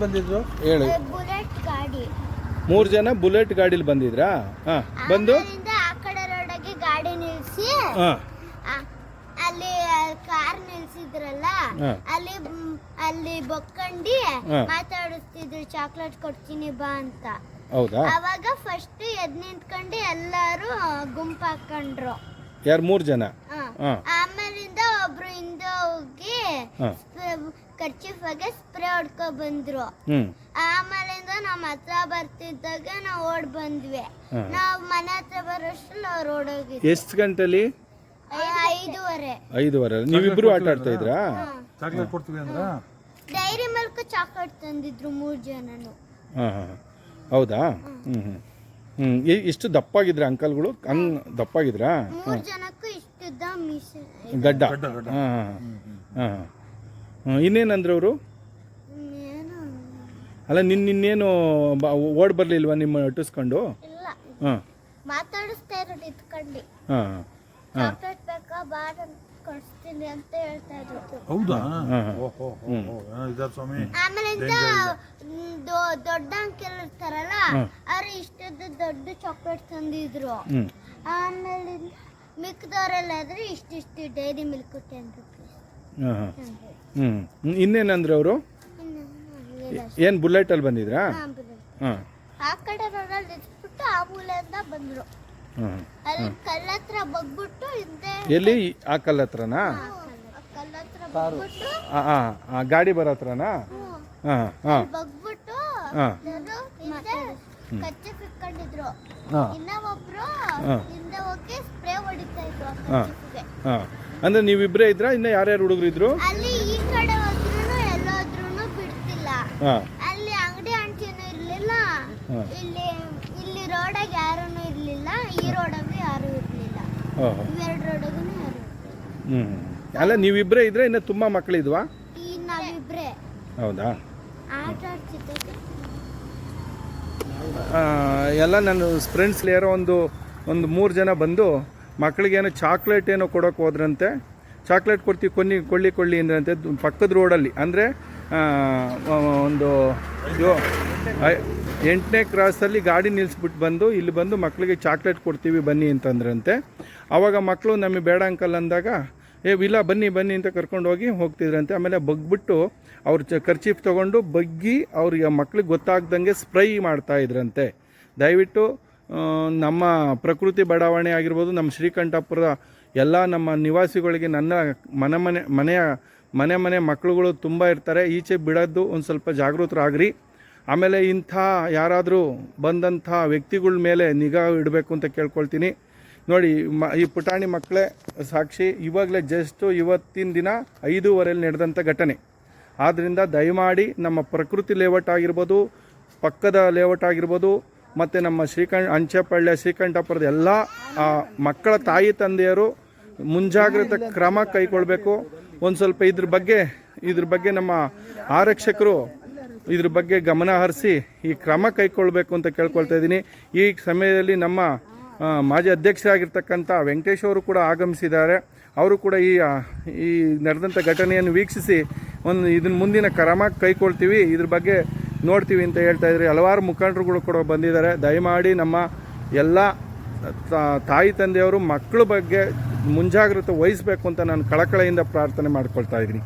ಬಂದಿದ್ರು? ಹೇಳಿ. ಬುಲೆಟ್ ಗಾಡಿ. ಮೂರು ಜನ ಬುಲೆಟ್ ಗಾಡಿಲಿ ಬಂದಿದ್ರಾ? ಹಾಂ ಬಂದು? ಆಮೇಲಿಂದ ಆ ಕಡೆ ರೋಡಿಗೆ ಗಾಡಿ ನಿಲ್ಸಿ ಹಾಂ. ಆ- ಅಲ್ಲಿ ಕಾರ್ ನಿಲ್ಸಿದ್ರಲ್ಲ ಹಾ. ಅಲ್ಲಿ ಮ್, ಅಲ್ಲಿ ಬೊಕ್ಕಂಡಿ ಹಾ. ಮಾತಾಡಿಸ್ತಿದ್ರು ಚಾಕ್ಲೇಟ್ ಕೊಡ್ತೀನಿ ಬಾ ಅಂತ. ಹೌದಾ? ಅವಾಗ ಫಸ್ಟ್ ಎದ್ ನಿಂತ್ಕೊಂಡು ಎಲ್ಲಾರು ಗುಂಪು ಹಾಕೊಂಡ್ರು. ಯಾರು ಮೂರು ಜನ? ಹಾ. ಹಾಂ. ಆಮೇಲಿಂದ ಒಬ್ರು ಹಿಂದೆ ಹೋಗಿ ಹಾಂ. ಖರ್ಚಿಫಾಗೆ ಸ್ಪ್ರೇ ಹೊಡ್ಕೊ ಬಂದ್ರು. ಹ್ಞೂ ಆಮೇಲಿಂದ ನಮ್ಮ ಹತ್ರ ಬರ್ತಿದ್ದಾಗ ನಾವು ಓಡ್ ಬಂದ್ವಿ. ನಾವು ಮನೆ ಹತ್ರ ಬರೋಷ್ಟ್ರಲ್ಲಿ ನಾವು ರೋಡೋಗಿ ಎಷ್ಟು ಗಂಟೆಲಿ? ಐ- ಐದೂವರೆ. ಐದುವರೆ. ನೀವಿಬ್ರು ಆಟ ಆಡ್ತಾ ಇದ್ರಾ? ಚಾಕ್ಲೇಟ್ ಕೊಡ್ತೀವಿ ಅಂದ್ರ? ಡೈರಿ ಮಿಲ್ಕ್ ಚಾಕ್ಲೇಟ್ ತಂದಿದ್ರು ಮೂರ್ ಜನನು. ಹಾಂ ಹಾಂ ಹೌದಾ? ಹ್ಞೂ ಹ್ಞೂ ಹ್ಞೂ ಇಷ್ಟು ದಪ್ಪಾಗಿದ್ರ ಅಂಕಲ್ಗಳು? ಹಂಗ್ ದಪ್ಪಾಗಿದ್ರಾ? ಮೂರ್ ಜನಕ್ಕೂ ಇಷ್ಟಿದ್ದ ಮೀಸೆ ಗಡ್ಡ. ಹಾಂ ಹಾಂ. ಇನ್ನೇನಂದ್ರೆ ಅವರು? ಏನು ಅಲ್ಲ ನಿನ್ನ ಇನ್ನೇನು ಬ- ಓಡ್ ಬರ್ಲಿಲ್ವಾ ನಿಮ್ಮ ಅಟ್ಟಿಸ್ಕೊಂಡು ಇಲ್ಲ. ಹಾಂ ಮಾತಾಡಿಸ್ತಾ ಇರೋದು ಇತ್ಕೊಂಡು ಹಾಂ ಚಾಕ್ಲೇಟ್ ಬೇಕಾ ಬಾರ ಕೊಡಿಸ್ತೀನಿ ಅಂತ ಹೇಳ್ತಾ ಇದ್ರು. ಹೌದಾ. ಓಹೋ ಇದಾರ ಸ್ವಾಮಿ. ಆಮೇಲಿಂದ ದೊಡ್ಡ ಅಂಕೆಲ್ ಇರ್ತಾರಲ್ಲ. ಅವ್ರು ಇಷ್ಟದ ದೊಡ್ಡ ಚಾಕ್ಲೇಟ್ ತಂದಿದ್ರು. ಆಮೇಲೆ ಆಮೇಲಿಂದ ಆದ್ರೆ ಇಷ್ಟಿಷ್ಟು ಡೈರಿ ಮಿಲ್ಕ್ ರುಪೀಸ್ ಹಾಂ ಹಾಂ. ಹ್ಞೂ ಇನ್ನೇನಂದ್ರೆ ಅವರು? ಏನ್ ಬುಲೆಟಲ್ಲಿ ಬಂದಿದ್ರಾ? ಹಾಂ ಆ ಕಡೆ ರೋಡಲ್ಲಿ ಇಟ್ಬಿಟ್ಟು ಆ ಮೂಲೆಯಿಂದ ಬಂದ್ರು. ಹಾಂ ಅಲ್ಲಿ ಬಂದಿದ್ರ ಬಗ್ಬಿಟ್ಟು ಹಿಂದೆ ಎಲ್ಲಿ? ಆ ಕಲ್ಲ ಹತ್ರನಾ ಬಗ್ಬಿಟ್ಟು ಹಾಂ ಹಾಂ ಗಾಡಿ ಬರೋ ಹತ್ರನಾ? ಹಾಂ ಹಾಂ. ಬಗ್ಬಿಟ್ಟು ಹಾಂ. ನಾನು ಹಿಂದೆ ಕಚ್ಚೆ ಇಟ್ಕೊಂಡಿದ್ರು ಹಾಂ. ಇನ್ನ ಒಬ್ರು ಹಿಂದೆ ಹೋಗಿ ಸ್ಪ್ರೇ ಹೊಡಿತಾ ಇದ್ರು ಆ ಹಾ. ಹಾಂ. ಅಂದರೆ ನೀವಿಬ್ಬರೇ ಇದ್ರಾ? ಇನ್ನು ಯಾರ್ಯಾರು ಹುಡುಗರು ಇದ್ರು? ಅಲ್ಲಿ ಈ ಕಡೆ ಹೋದ್ರೂ ಎಲ್ಲೋದ್ರೂ ಬಿಡ್ತಿಲ್ಲ. ಹಾಂ. ಅಲ್ಲಿ ಅಂಗಡಿ ಆಂಟಿನೂ ಇರ್ಲಿಲ್ಲ. ಹಾ. ಇಲ್ಲಿ ಇಲ್ಲಿ ರೋಡಾಗ ಯಾರೂ ಇರ್ಲಿಲ್ಲ. ಈ ರೋಡಾಗ ಯಾರು ಇರ್ಲಿಲ್ಲ. ಓಹೋ. ಇವೆರಡು ರೋಡಾಗೂ ಯಾರು ಹ್ಞೂ ಅಲ್ಲ ನೀವಿಬ್ಬರೇ ಇದ್ರೆ ಇನ್ನು ತುಂಬ ಮಕ್ಕಳಿದ್ವಾ ಈ ನಾವಿಬ್ರೆ. ಹೌದಾ? ಆಟ ಆಡ್ತಿದ್ದಾಗ ಆ, ಎಲ್ಲ ನನ್ನ ಫ್ರೆಂಡ್ಸ್ ಯಾರೋ ಒಂದು ಒಂದು ಮೂರು ಜನ ಬಂದು ಮಕ್ಕಳಿಗೇನೋ ಚಾಕ್ಲೇಟ್ ಏನೋ ಕೊಡೋಕೆ ಹೋದ್ರಂತೆ, ಚಾಕ್ಲೇಟ್ ಕೊಡ್ತೀವಿ ಕೊನ್ನಿ, ಕೊಳ್ಳಿ ಕೊಳ್ಳಿ ಅಂದ್ರಂತೆ ಪಕ್ಕದ ರೋಡಲ್ಲಿ. ಅಂದರೆ ಒಂದು ಎಂಟನೇ ಕ್ರಾಸಲ್ಲಿ ಗಾಡಿ ನಿಲ್ಲಿಸ್ಬಿಟ್ಟು ಬಂದು, ಇಲ್ಲಿ ಬಂದು ಮಕ್ಕಳಿಗೆ ಚಾಕ್ಲೇಟ್ ಕೊಡ್ತೀವಿ, ಬನ್ನಿ ಅಂತಂದ್ರಂತೆ. ಆವಾಗ ಮಕ್ಕಳು ನಮಗೆ ಬೇಡ ಅಂಕಲ್ ಅಂದಾಗ, ಏ, ಇಲ್ಲ, ಬನ್ನಿ ಬನ್ನಿ ಅಂತ ಕರ್ಕೊಂಡು ಹೋಗಿ ಹೋಗ್ತಿದ್ರಂತೆ. ಆಮೇಲೆ ಬಗ್ಬಿಟ್ಟು ಅವ್ರು ಚ ಖರ್ಚೀಫ್ ತೊಗೊಂಡು ಬಗ್ಗಿ ಅವ್ರಿಗೆ ಮಕ್ಳಿಗೆ ಗೊತ್ತಾಗ್ದಂಗೆ ಸ್ಪ್ರೈ ಮಾಡ್ತಾ ಇದ್ರಂತೆ. ದಯವಿಟ್ಟು ನಮ್ಮ ಪ್ರಕೃತಿ ಬಡಾವಣೆ ಆಗಿರ್ಬೋದು, ನಮ್ಮ ಶ್ರೀಕಂಠಪುರದ ಎಲ್ಲ ನಮ್ಮ ನಿವಾಸಿಗಳಿಗೆ ನನ್ನ ಮನೆ ಮನೆ ಮನೆಯ, ಮನೆ ಮನೆ ಮಕ್ಕಳುಗಳು ತುಂಬ ಇರ್ತಾರೆ. ಈಚೆ ಬಿಡೋದು ಒಂದು ಸ್ವಲ್ಪ ಜಾಗೃತರಾಗ್ರಿ. ಆಮೇಲೆ ಇಂಥ ಯಾರಾದರೂ ಬಂದಂಥ ವ್ಯಕ್ತಿಗಳ ಮೇಲೆ ನಿಗಾ ಇಡಬೇಕು ಅಂತ ಕೇಳ್ಕೊಳ್ತೀನಿ. ನೋಡಿ, ಮ, ಈ ಪುಟಾಣಿ ಮಕ್ಕಳೇ, ಸಾಕ್ಷಿ, ಇವಾಗಲೇ ಜಸ್ಟು ಇವತ್ತಿನ ದಿನ ಐದೂವರೆಯಲ್ಲಿ ನಡೆದಂಥ ಘಟನೆ. ಆದ್ದರಿಂದ ದಯಮಾಡಿ ನಮ್ಮ ಪ್ರಕೃತಿ ಲೇಔಟ್ ಆಗಿರ್ಬೋದು, ಪಕ್ಕದ ಲೇಔಟ್ ಆಗಿರ್ಬೋದು ಮತ್ತು ನಮ್ಮ ಶ್ರೀಕಂಠ, ಅಂಚೆಪಳ್ಳಿ, ಶ್ರೀಕಂಠಪುರದ ಎಲ್ಲ ಮಕ್ಕಳ ತಾಯಿ, ತಂದೆಯರು ಮುಂಜಾಗ್ರತೆ ಕ್ರಮ ಕೈಗೊಳ್ಬೇಕು. ಒಂದು ಸ್ವಲ್ಪ ಇದ್ರ ಬಗ್ಗೆ ಇದ್ರ ಬಗ್ಗೆ ನಮ್ಮ ಆರಕ್ಷಕರು ಇದ್ರ ಬಗ್ಗೆ ಗಮನ ಹರಿಸಿ ಈ ಕ್ರಮ ಕೈಗೊಳ್ಬೇಕು ಅಂತ ಕೇಳ್ಕೊಳ್ತಾ ಇದ್ದೀನಿ. ಈ ಸಮಯದಲ್ಲಿ ನಮ್ಮ ಮಾಜಿ ಅಧ್ಯಕ್ಷರಾಗಿರ್ತಕ್ಕಂಥ ವೆಂಕಟೇಶ್ ಅವರು ಕೂಡ ಆಗಮಿಸಿದ್ದಾರೆ. ಅವರು ಕೂಡ ಈ ಈ ನಡೆದಂಥ ಘಟನೆಯನ್ನು ವೀಕ್ಷಿಸಿ ಒಂದು ಇದನ್ನ ಮುಂದಿನ ಕ್ರಮ ಕೈಗೊಳ್ತೀವಿ. ಇದ್ರ ಬಗ್ಗೆ ನೋಡ್ತೀವಿ ಅಂತ ಹೇಳ್ತಾ ಇದ್ರಿ. ಹಲವಾರು ಮುಖಂಡರುಗಳು ಕೂಡ ಬಂದಿದ್ದಾರೆ. ದಯಮಾಡಿ ನಮ್ಮ ಎಲ್ಲ ತಾಯಿ ತಂದೆಯವರು ಮಕ್ಕಳ ಬಗ್ಗೆ ಮುಂಜಾಗ್ರತೆ ವಹಿಸಬೇಕು ಅಂತ ನಾನು ಕಳಕಳೆಯಿಂದ ಪ್ರಾರ್ಥನೆ ಮಾಡ್ಕೊಳ್ತಾ ಇದ್ದೀನಿ.